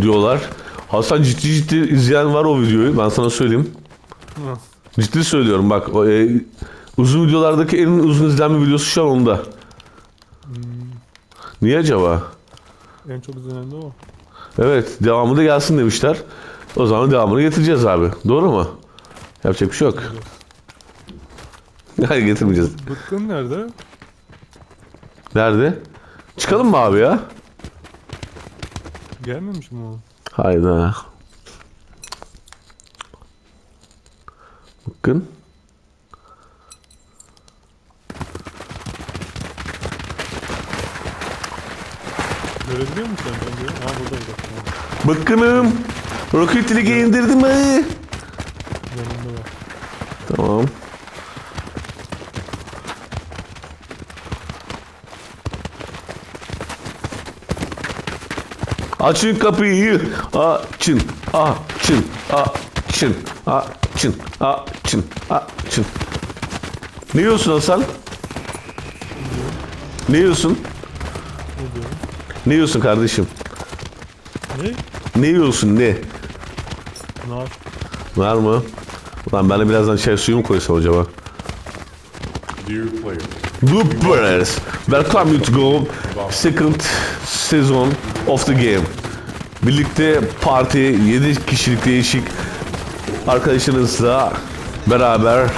diyorlar. Hasan ciddi ciddi izleyen var o videoyu ben sana söyleyeyim. Hı. Ciddi söylüyorum bak o, e, uzun videolardaki en uzun izlenme videosu şu an onda. Niye acaba? En çok izlenen de o. Evet devamı da gelsin demişler. O zaman devamını getireceğiz abi. Doğru mu? Yapacak bir şey yok. Hayır getirmeyeceğiz. Bıkkın nerede? Nerede? Çıkalım mı abi ya? Gelmemiş mi o? Hayda. Bakın. Görebiliyor musun sen bence? Ha burada burada. Bakınım. Rocket League'e indirdim mi? Yanında var. Tamam. Açın kapıyı. Açın. Açın. Açın. Açın. Açın. Açın. Ne yiyorsun Hasan? Ne yiyorsun? Ne yiyorsun kardeşim? Ne? Ne yiyorsun ne? Nar. Var mı? Ulan ben de birazdan çay suyu mu koysam acaba? Blue Players, welcome you to go second season of the game. Birlikte parti 7 kişilik değişik arkadaşınızla beraber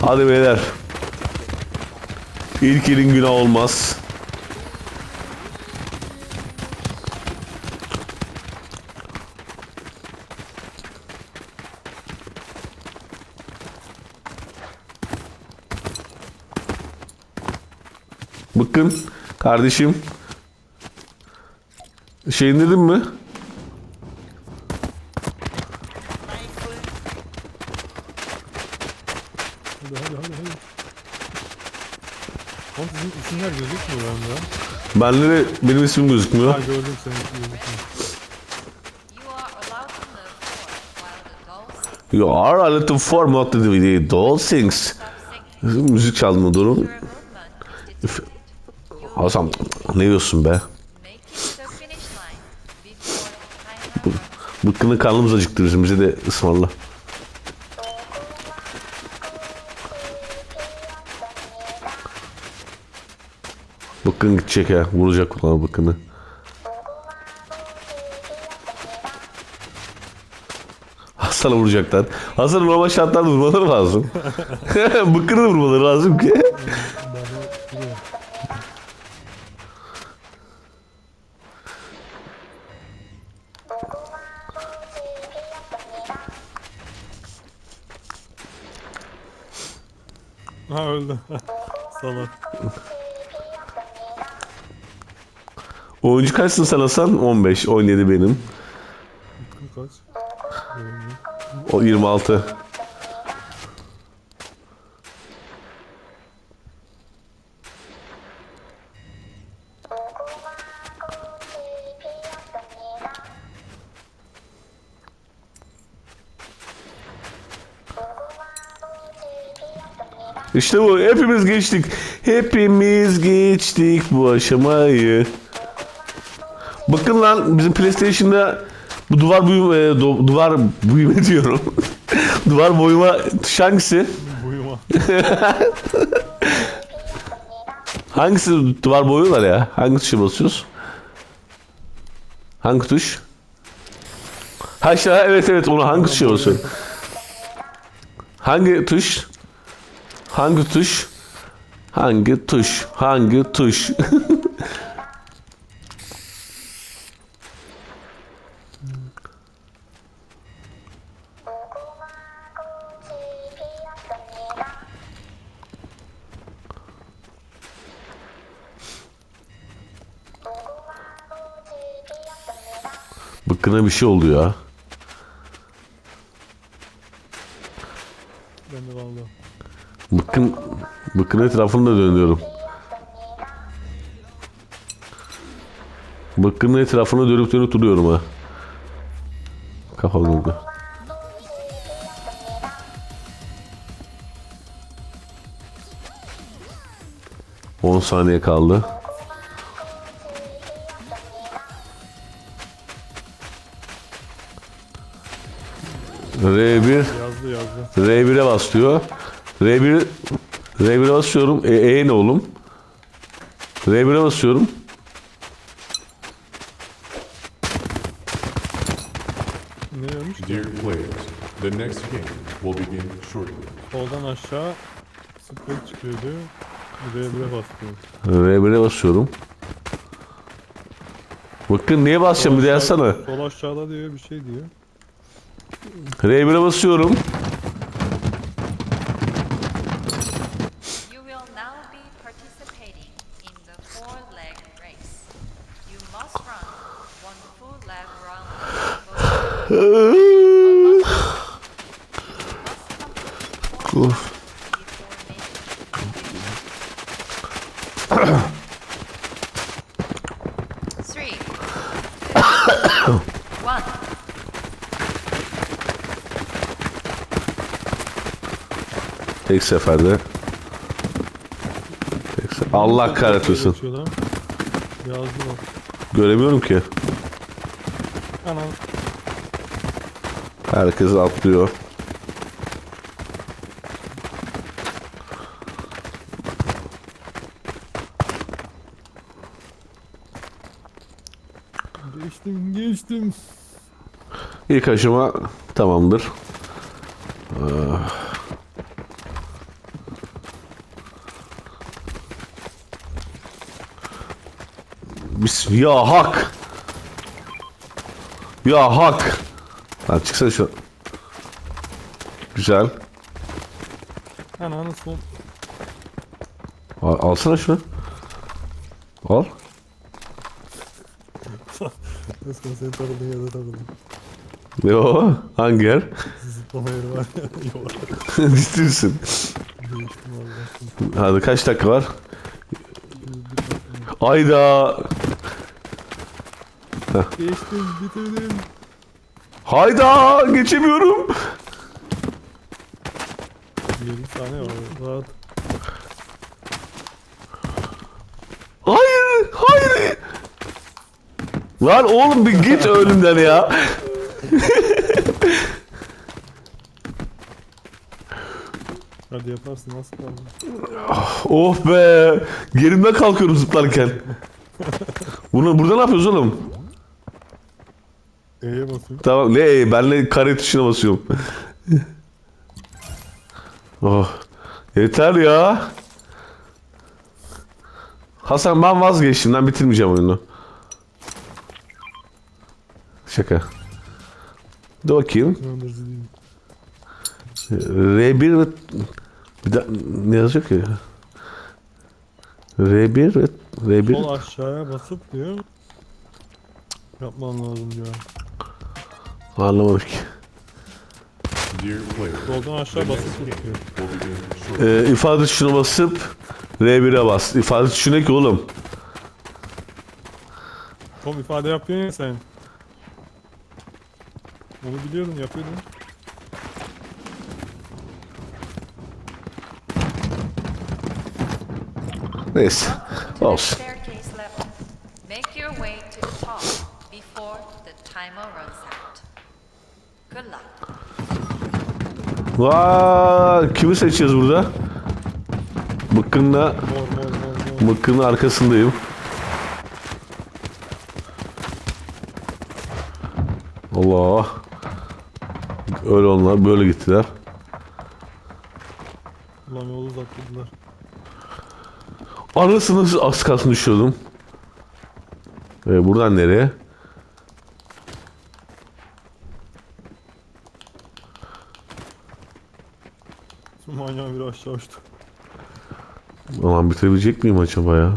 Hadi beyler. İlk elin günah olmaz. Bakın kardeşim. Şey indirdin mi? Hadi hadi hadi hadi. Oğlum sizin isimler gözükmüyor bende. Bende de benim ismim gözükmüyor. Ha gördüm senin ismin gözükmüyor. You are allowed to form not the DVD doll sings. sexy. Müzik çalma durum. Hasan ne diyorsun be? timer Bıkkını karnımız acıktı bizim. Bize de ısmarla. Bıkkın gidecek ha. Vuracak ulan bıkkını. Hasan'a vuracaklar. Hasan'ın normal şartlarda vurmaları lazım. Bıkkını vurmaları lazım ki. Salak. Oyuncu kaçsın sen Hasan? 15. 17 benim. Bıkkın kaç? O 26. İşte bu. Hepimiz geçtik. Hepimiz geçtik bu aşamayı. Bakın lan bizim PlayStation'da bu duvar büyüme, e, du- duvar büyüme diyorum. duvar boyuma tuş hangisi? Buyuma. Hangisi duvar boyuyorlar ya? Hangi tuşa basıyoruz? Hangi tuş? Ha işte evet evet onu hangi tuşa basıyorsun? Hangi tuş? Hangi tuş? Hangi tuş? Hangi tuş? Bıkkına bir şey oldu ya. Hakkın etrafında dönüyorum. Bıkkının etrafını dönüp dönüp duruyorum ha. Kafam oldu. On saniye kaldı. R1 yazdı, yazdı. R1'e bas. R1 R1'e basıyorum. E, e ne oğlum? R1'e basıyorum. Ne demiş? Dear players, the next game will begin shortly. Soldan aşağı sprey çıkıyordu. Buraya bastı. R1'e basıyorum. Bakın niye basacağım bir de yazsana. Sol aşağıda diyor bir şey diyor. R1'e basıyorum. Seferde. Tek se- Allah kahretmesin. Yazdı bak. Göremiyorum ki. Anam. Herkes atlıyor. Geçtim geçtim. İlk aşama tamamdır. Ah. Bis ya hak. Ya hak. Lan çıksana şu. Güzel. Ananı sol. Al, alsana şunu. Al. Özkan senin takıldığın yerde takıldım. Ne o? Hangi yer? Zıplama yeri var ya. Yok. Ciddi misin? Hadi kaç dakika var? Ayda. Geçtim bitirdim. Hayda geçemiyorum. 20 saniye var. Rahat. Hayır, hayır. Lan oğlum bir git önümden ya. Hadi yaparsın nasıl kaldı? Oh be. Yerimden kalkıyorum zıplarken. Bunu burada ne yapıyoruz oğlum? E'ye basıyorum. Tamam ne benle kare tuşuna basıyorum. oh. Yeter ya. Hasan ben vazgeçtim. Ben bitirmeyeceğim oyunu. Şaka. Dur bakayım. Inandırıcı değil. R1 ve bir de ne yazıyor ki? R1 ve R1 Sol aşağıya basıp diyor. Yapman lazım diyor. Players, Soldan aşağı basıp shortly. Ee, ifade tuşuna basıp R1'e bas. İfade tuşu ne ki oğlum? Tom ifade yapıyorsun ya sen. Onu biliyordun yapıyordun. Neyse. Olsun. Vaa, kimi seçeceğiz burada? Mor. Mıkkın'ın arkasındayım. Allah. Öyle onlar böyle gittiler. Ulan yolu uzattılar. Anasını az kalsın düşüyordum. Ee, buradan nereye? Şu aşağı uçtu. Aman bitirebilecek miyim acaba ya?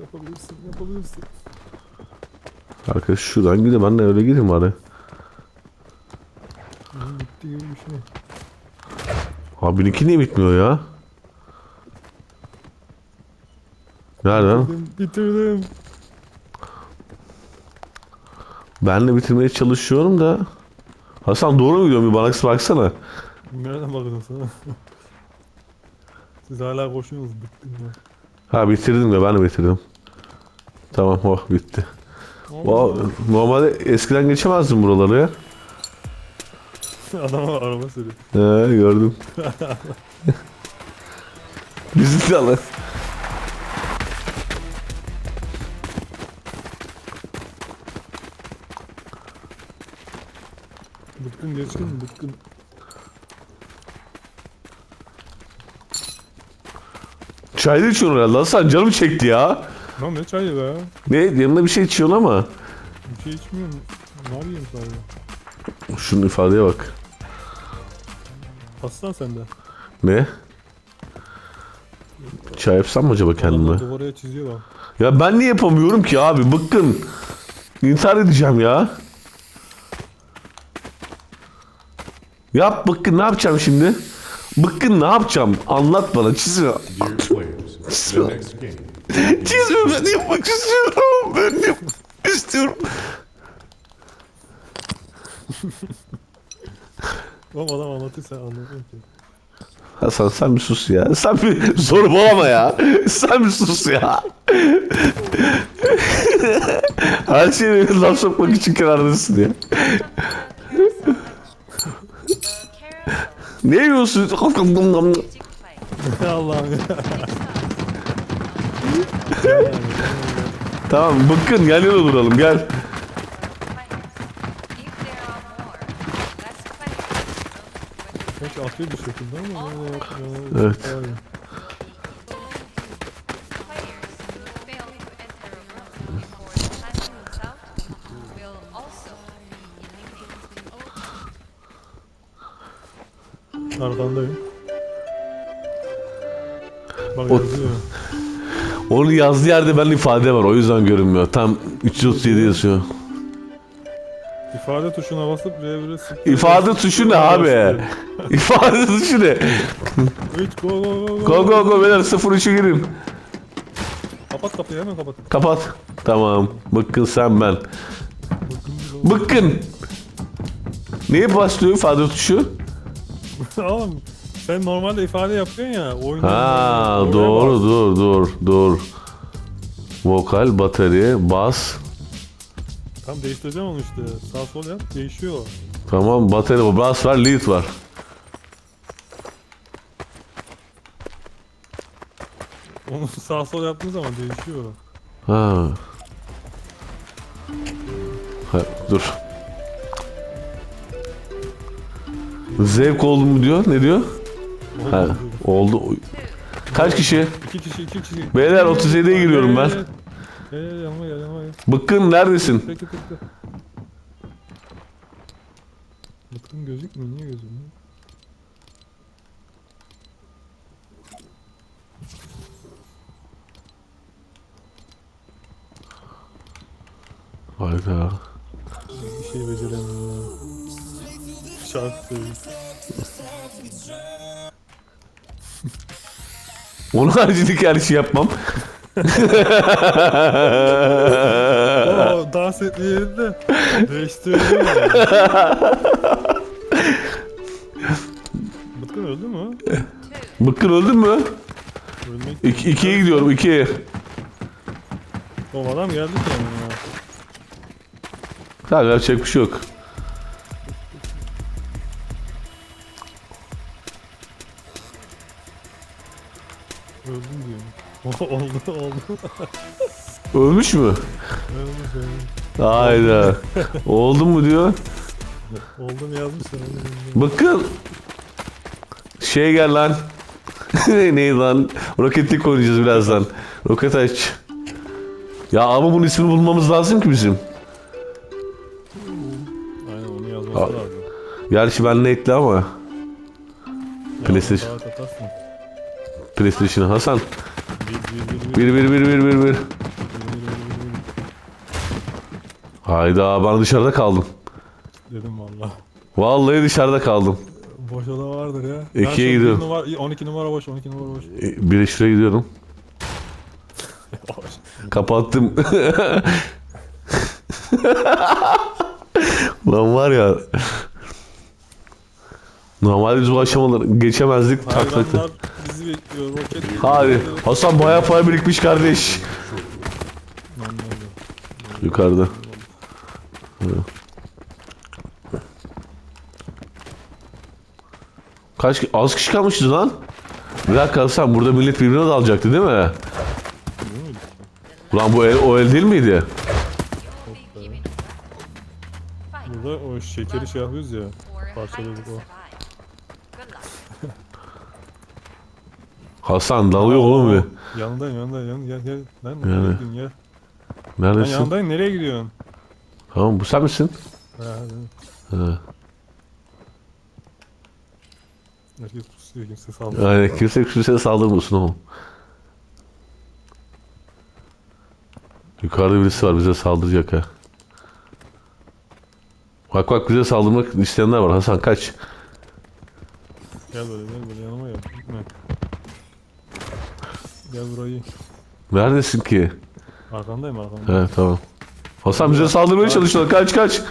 Yapabilirsin yapabilirsin. Arkadaş şuradan gidiyor ben de öyle gideyim bari. Bitti gibi bir şey. Abininki niye bitmiyor ya? Nereden? Bitirdim, bitirdim. Ben de bitirmeye çalışıyorum da. Hasan doğru mu gidiyorum bir bana baksana. Nereden bakıyorsun sana? Siz hala koşuyorsunuz bittim ya. Ha bitirdim ya ben de bitirdim. Tamam oh bitti. Va- Normalde eskiden geçemezdim buraları ya. Adama araba sürüyor. He gördüm. Bizi de alın. Bıkkın geçkin bıkkın. Çay da içiyorsun herhalde Hasan canım çekti ya. Lan ne çayı be? Ne yanında bir şey içiyorsun ama. Bir şey içmiyorum. Ne yapayım sadece? Şunun ifadeye bak. Aslan sende. Ne? Çay yapsam mı acaba kendime? Adamlar duvara çiziyor lan. Ya ben niye yapamıyorum ki abi bıkkın. İntihar edeceğim ya. Yap bıkkın ne yapacağım şimdi? Bıkkın ne yapacağım? Anlat bana çizme. Dear game Çizme ben yapmak istiyorum. Ben yapmak istiyorum. Oğlum adam anlatıyor sen anlamıyorsun ki. Hasan sen bir sus ya. Sen bir zorbalama ya. Sen bir sus ya. Her şeye laf sokmak için kenardasın ya. Ne yiyorsun? Allah'ım ya. Tamam bıkkın gel yana duralım gel. Sanki atıyor bir şekilde ama böyle yapmıyor. Evet. Eliminated. Arkandayım. Bak O- yazıyor. Onun yazdığı yerde ben ifade var o yüzden görünmüyor. Tam 337 yazıyor. İfade tuşuna basıp R1'e sık. İfade tuşu ne abi? İfade tuşu ne? 3 go go go go. Go go go beyler 03'e girin. Kapat kapıyı hemen kapat. Kapat. Tamam. Bıkkın sen ben. Bıkkın. Neye başlıyor ifade tuşu? Oğlum sen normalde ifade yapıyorsun ya. Oyunda Ha Oraya doğru dur dur dur. Vokal, batarya, bas. Tam değiştireceğim onu işte. Sağ sol yap değişiyor. Tamam batarya, bas var, lead var. Onu sağ sol yaptığın zaman değişiyor. Ha. ha dur. Zevk oldu mu diyor? Ne diyor? Ha, oldu. Kaç kişi? İki kişi iki kişi. Beyler 37'ye giriyorum ben. Gel gel gel yanıma gel yanıma gel. Bıkkın neredesin? Peki peki. Bıtkın gözükmüyor niye gözükmüyor? Hayda. Bir şey beceremiyorum. Şarkı Onun haricindeki her şeyi yapmam. Oo dans ettiği yerinde değiştirdim yani. Bıtkın öldü mü? Bıkkın öldün mü? Ölmek İki, ikiye gidiyorum ikiye. O adam geldi ki yani ya. Yapacak bir şey yok. oldu oldu. Ölmüş mü? Ölmüş ölmüş. Hayda. Oldu mu diyor. Oldum yazmış sen. Bıkkın. Şey gel lan. Neydi lan? Roketlik oynayacağız birazdan. Roket aç. Ya ama bunun ismini bulmamız lazım ki bizim. Aynen onu yazması Aa. lazım. Gerçi ben ekle ama. PlayStation. Saat atarsın. PlayStation Hasan. Bir bir bir bir. Bir bir. Hayda ben dışarıda kaldım. Dedim valla. Vallahi dışarıda kaldım. Boş oda vardır ya. İkiye Ben bir gidiyorum. Numara, 12 numara boş 12 numara boş. E, Bir de şuraya gidiyorum. Kapattım. Lan var ya. Normalde biz bu aşamaları geçemezdik. Tak tak tak. Hayvanlar bekliyor. Roket. Hadi. Hasan bayağı para birikmiş kardeş. Yukarıda. Kaç az kişi kalmıştı lan? Bir dakika Hasan burada millet birbirine dalacaktı değil mi? Ulan bu el, o el değil miydi? Burada o şekeri şey yapıyoruz ya. Parçaladık o. Hasan dalıyor oğlum bir. Yanındayım yanındayım yanındayım gel gel. Lan Yani. gidiyorsun gel. Ben Neredesin? yanındayım nereye gidiyorsun? Tamam bu sen misin? Ha, hadi. Ha. Herkes pusuyor kimse saldırıyor. Yani kimse kimseye saldırmasın oğlum. Yukarıda birisi var bize saldıracak ha. Bak bak bize saldırmak isteyenler var. Hasan kaç. Gel böyle gel böyle yanıma gel. Gitme. Gel burayı. Neredesin ki? Arkandayım arkandayım. He tamam. Hasan bize saldırmaya çalışıyorlar. Kaç kaç.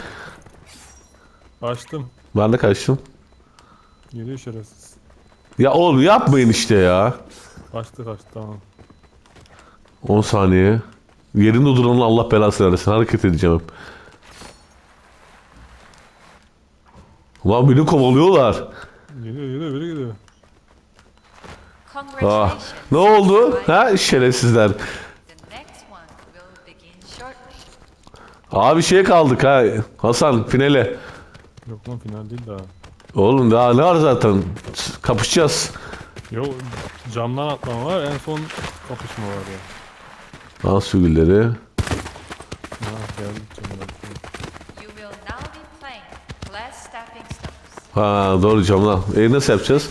Açtım. Ben de kaçtım. Geliyor şerefsiz. Ya oğlum yapmayın işte ya. Kaçtı kaçtı tamam. 10 saniye. Yerinde duranın Allah belasını versin. Hareket edeceğim hep. Ulan beni kovalıyorlar. Geliyor geliyor böyle geliyor. Ah. Ne oldu? Ha şerefsizler. The next one will begin shortly. Abi şeye kaldık ha. Hasan finale. Yok lan final değil daha. Oğlum daha ne var zaten? Kapışacağız. Yok camdan atlama var en son kapışma var ya. Dans figürleri. Ha geldik camdan. You will now be playing glass stepping stones. Ha doğru camdan. E nasıl yapacağız?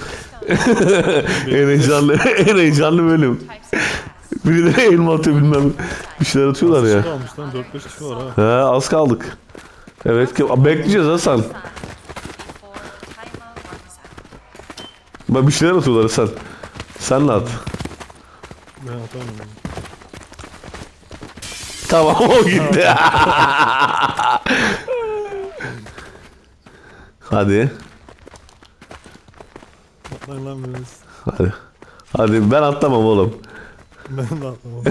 En heyecanlı, en heyecanlı bölüm. Types of glass. Biri de elma atıyor bilmem. Bir şeyler atıyorlar ya. kalmış lan 4-5 kişi var ha. He az kaldık. Evet ki- bekleyeceğiz Hasan. Bak bir şeyler atıyorlar Hasan. Sen de at. Ben atamıyorum. Tamam o gitti. Hadi. Atlayın lan. Hadi. Hadi ben atlamam oğlum. Ben de atlamam.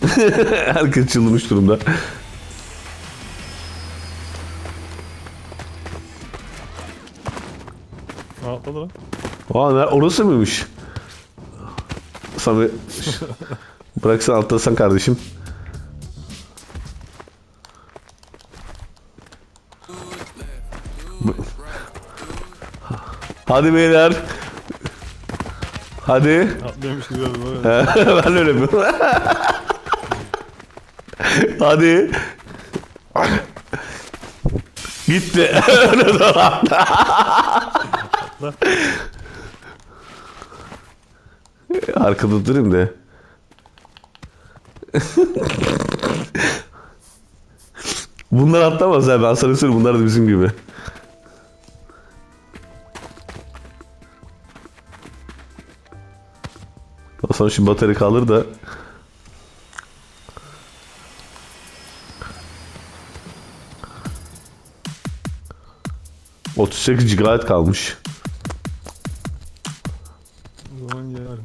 Herkes çıldırmış durumda. Ha, atladı lan. Aa ne, orası mıymış? Sami bıraksan atlasan kardeşim. Hadi beyler. Hadi. Atlıyormuş gibi böyle. ben öyle yapıyorum. Hadi. Gitti. Arkada durayım da. Bunlar atlamaz ya ben sana söyleyeyim bunlar da bizim gibi. Sonra şu batarya kalır da 38 GB kalmış. O zaman yarın.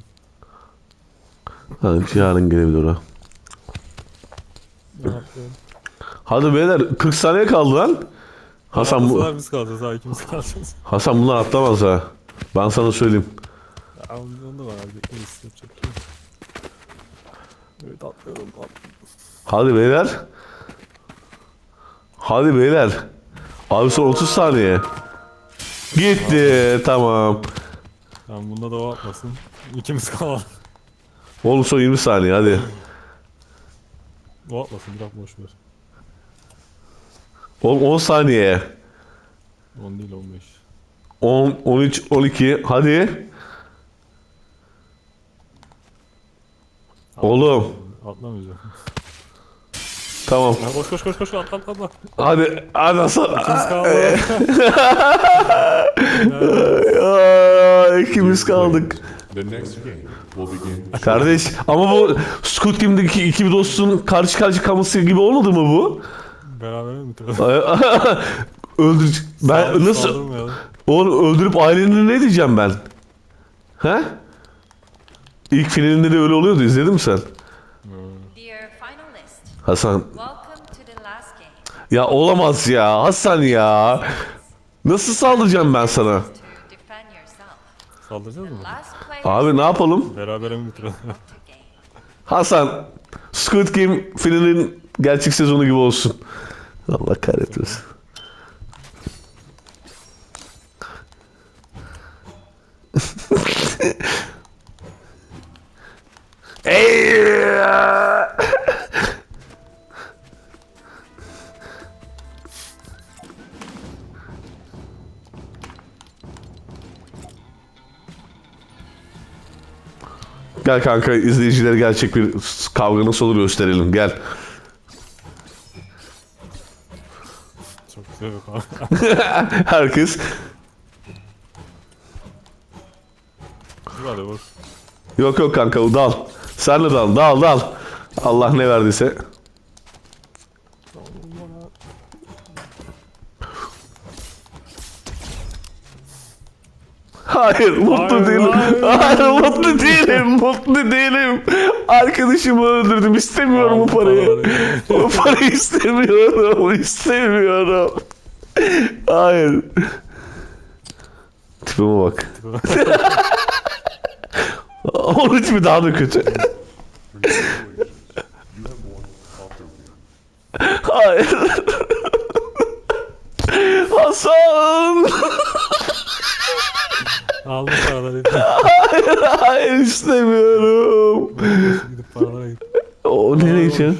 Ha, yarın gelebilir o. Hadi beyler 40 saniye kaldı lan. Hasan bu biz kalacağız ha ikimiz kalacağız. Hasan bunlar atlamaz ha. Ben sana söyleyeyim. Onda var abi. Bir şey yok. Evet atlıyorum. Hadi beyler. Hadi beyler. Abi son 30 saniye. Gitti. Tamam. Tamam bunda da o atmasın. İkimiz kalalım. Oğlum son 20 saniye hadi. O atmasın bırak boş ver. Oğlum 10 saniye. 10 değil 15. 10, 13, 12. Hadi. Oğlum. Atlamayacağım. Tamam. Ya koş koş koş koş atla atla atla. Hadi. Hadi Hasan. İkimiz kaldı. Aa, ikimiz kaldık. The next game will begin Kardeş ama bu Squid Game'deki iki dostun karşı karşı kalması gibi olmadı mı bu? Beraber mi? Öldür. Ben nasıl oğlum öldürüp ailene ne diyeceğim ben? He? İlk finalinde de öyle oluyordu izledin mi sen? Hasan. Ya olamaz ya. Hasan ya. Nasıl saldıracağım ben sana? Saldıracağız mı? Abi ne yapalım? Beraber mi bitirelim? Hasan. Squid Game finalin gerçek sezonu gibi olsun. Allah kahretmesin. Ey! Gel kanka izleyicilere gerçek bir kavga nasıl olur gösterelim gel. Çok güzel bir konu. Herkes hadi vur. yok yok kanka dal. Sen de dal dal dal. Allah ne verdiyse. Hayır mutlu Hayır, değilim. hayır. Hayır, mutlu değilim. Mutlu değilim. Arkadaşımı öldürdüm. İstemiyorum bu parayı. Bu parayı istemiyorum. İstemiyorum. Hayır. Tipime bak. Onun tipi daha da kötü. Hayır. Hasan. Aldım paraları. Hayır istemiyorum. Gidip paralara git. O nereye için?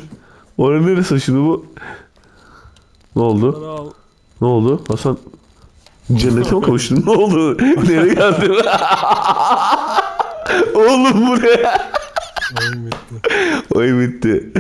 Orası neresi şimdi bu? Ne oldu? Para al. Ne oldu? Hasan cennete mi kavuştun? Ne oldu? Nereye geldin? Oğlum buraya. Oyun bitti. Oyun bitti.